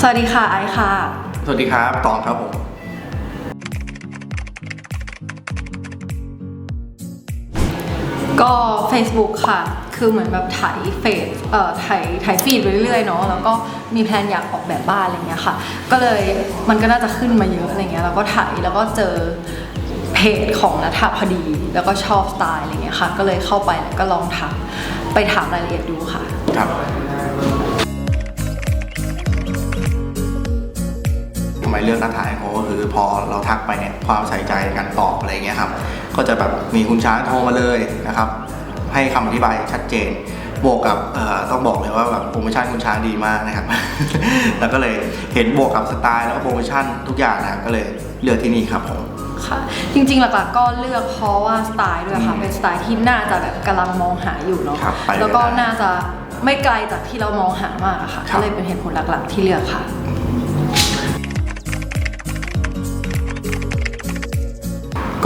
สวัสดีค่ะไอซ์ค่ะ สวัสดีครับตองครับผม ก็ Facebook ค่ะ คือเหมือนแบบถ่ายเฟซเอ่อถ่ายถ่ายฟีดไปเรื่อยๆเนาะ แล้วก็มีแพลนอยากออกแบบบ้านอะไรเงี้ยค่ะ ก็เลยมันก็น่าจะขึ้นมาเยอะอะไรเงี้ย แล้วก็ถ่ายแล้วก็เจอเพจของนัทพอดี แล้วก็ชอบสไตล์อะไรเงี้ยค่ะ ก็เลยเข้าไปแล้วก็ลองทักไปถามรายละเอียดดูค่ะ ครับ มเลือกนักถ่ายเขาก็คือพอเราทักไปเนี่ยความใส่ใจในการตอบอะไรเงี้ยครับก็จะแบบมีคุณช้างโทรมาเลยนะครับให้คำอธิบายชัดเจนบวกกับเอ่อต้องบอกเลยว่าแบบโปรโมชั่นคุณช้างดีมากนะครับ แล้วก็เลยเห็นบวกกับสไตล์แล้วก็โปรโมชั่นทุกอย่างนะครับก็เลยเลือกที่นี่ครับผมค่ะจริงๆหลักๆก็เลือกเพราะว่าสไตล์ด้วยค่ะอืมเป็นสไตล์ที่น่าจะแบบกำลังมองหาอยู่เนาะครับไปเลยแล้วก็ได้น่าจะไม่ไกลจากที่เรามองหามากอะค่ะครัก็บเลยเป็นเหตุผลหลักๆที่เลือกค่ะ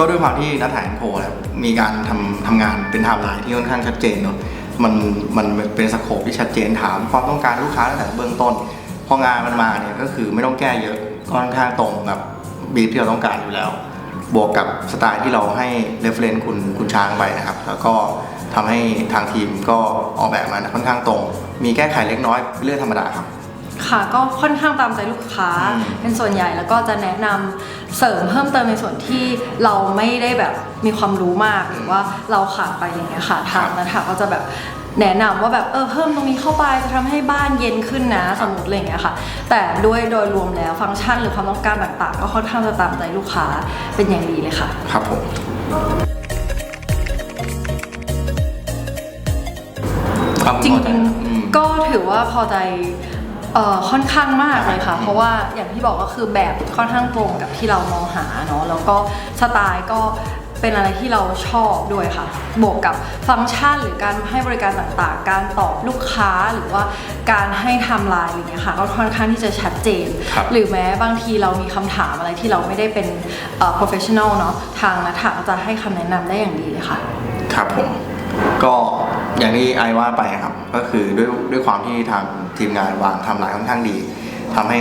ก็ด้วยความที่นักถ่ายโพนะครับมีการทำทำงานเป็นไทม์ไลน์ที่ค่อนข้างชัดเจนเนาะมันมันเป็นสโคปที่ชัดเจนถามความต้องการลูกค้าตั้งแต่เบื้องต้น พองานมันมาเนี่ยก็คือไม่ต้องแก้เยอะค่อนข้างตรงกับบีฟที่เราต้องการอยู่แล้ว บวกกับสไตล์ที่เราให้เรฟเ n นคุณคุณช้างไปนะครับ แล้วก็ทำให้ทางทีมก็ออกแบบมาค่อนข้างตรง มีแก้ไขเล็กน้อยเรื่องธรรมดาครับ ค่ะ ก็ค่อนข้างตามใจลูกค้าอืมเป็นส่วนใหญ่แล้วก็จะแนะนำเสริมเพิ่มเติมในส่วนที่เราไม่ได้แบบมีความรู้มากหรือว่าเราขาดไปอะไรเงี้ยค่ะทางนัทก็จะแบบแนะนำว่าแบบเออเพิ่มตรงนี้เข้าไปจะทำให้บ้านเย็นขึ้นนะสมมติอะไรเงี้ยค่ะ แต่ด้วยโดยรวมแล้วฟังก์ชันหรือความต้องการต่างๆ ก็ค่อนข้างจะตามใจลูกค้าเป็นอย่างดีเลยค่ะ ครับผม ความจริงพอใจอืม ๆก็ถือว่าพอใจ เอ่อค่อนข้างมากเลยค่ะ เพราะว่าอย่างที่บอกก็คือแบบค่อนข้างตรงกับที่เรามองหาเนาะแล้วก็สไตล์ก็เป็นอะไรที่เราชอบด้วยค่ะ บวกกับฟังก์ชันหรือการให้บริการต่างๆ การตอบลูกค้าหรือว่าการให้ไทม์ไลน์อย่างเงี้ยค่ะก็ค่อนข้างที่จะชัดเจน ครับ หรือแม้บางทีเรามีคำถามอะไรที่เราไม่ได้เป็นเอ่อ professional เนาะทางนัทก็จะให้คำแนะนำได้อย่างดีเลยค่ะ ครับผม ก็อย่างที่ไอว่าไปครับ ก็คือด้วยด้วยความที่ทางทีมงานวางทำลายค่อนข้างดีทำให้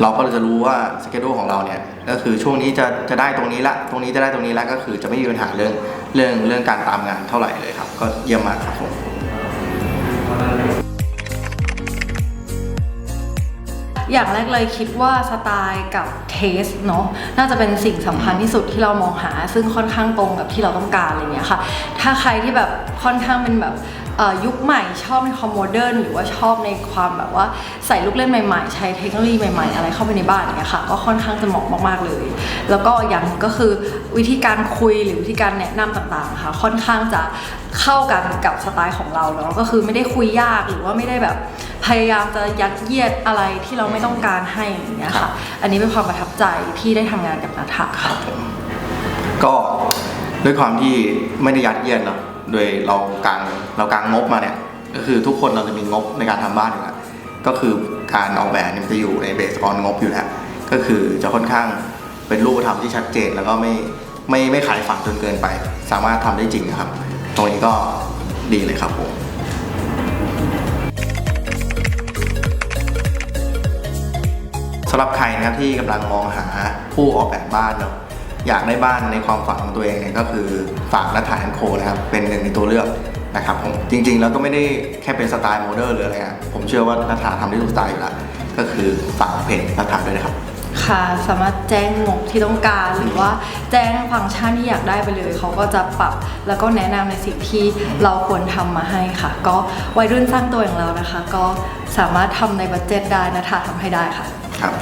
เราก็จะรู้ว่าสเกดูของเราเนี่ยก็คือช่วงนี้จะจะได้ตรงนี้ละ ตรงนี้จะได้ตรงนี้ละก็คือจะไม่มีปัญหาเรื่องเรื่องเรื่องการตามงานเท่าไหร่เลยครับ ก็เยี่ยมมากครับผมอย่างแรกเลยคิดว่าสไตล์กับเทสเนาะน่าจะเป็นสิ่งสำคัญที่สุดที่เรามองหา ซึ่งค่อนข้างตรงกับที่เราต้องการอะไรเงี้ยค่ะ ถ้าใครที่แบบค่อนข้างเป็นแบบ ยุคใหม่ชอบในความโมเดิร์นหรือว่าชอบในความแบบว่าใส่ลูกเล่นใหม่ๆ ใช้เทคโนโลยีใหม่ๆ อะไรเข้าไปในบ้านอย่างเงี้ยค่ะก็ค่อนข้างจะเหมาะมากๆเลย แล้วก็อย่างหนึ่งก็คือวิธีการคุยหรือวิธีการแนะนำต่างๆค่ะค่อนข้างจะเข้ากันกับสไตล์ของเราเนาะก็คือไม่ได้คุยยากหรือว่าไม่ได้แบบพยายามจะยัดเยียดอะไรที่เราไม่ต้องการให้อย่างเงี้ยครัค่ะบอันนี้เป็นความประทับใจที่ได้ทำงานกับนัทะค่ะก็ด้วยความที่ไม่ได้ยัดเยียดเนาะ โดยเรากางเรากางงบมาเนี่ยก็คือทุกคนเราจะมีงบในการทำบ้านอยู่แล้วก็คือการออกแบบเนี่ยมันจะอยู่ในเบสออนงบอยู่แล้วก็คือจะค่อนข้างเป็นรูปธรรมที่ชัดเจน แล้วก็ไม่ไม่ไม่ขายฝันจนเกินไป สามารถทำได้จริงนะครับ ตรงนี้ก็ดีเลยครับผมสำหรับใครนะครับที่กำลังมองหาผู้ออกแบบบ้านเนาะ อยากได้บ้านในความฝันของตัวเองเนี่ยก็คือฝากนัทถ่ายแอนโคนะครับเป็นหนึ่งในตัวเลือกนะครับผมจริงๆ แล้วก็ไม่ได้แค่เป็นสไตล์โมเดิร์นหรืออะไรอะผมเชื่อว่านัทถ่ายทำได้ทุกสไตล์อยู่แล้วก็คือฝากเพจนัทถ่ายด้วยนะครับค่ะสามารถแจ้งงบที่ต้องการหรือว่าแจ้งฟังก์ชันที่อยากได้ไปเลย เขาก็จะปรับแล้วก็แนะนำในสิ่งที่เราควรทำมาให้ค่ะ ก็วัยรุ่นสร้างตัวอย่างเรานะคะ ก็สามารถทำในบัดเจ็ตได้นะคะทำให้ได้ค่ะครับ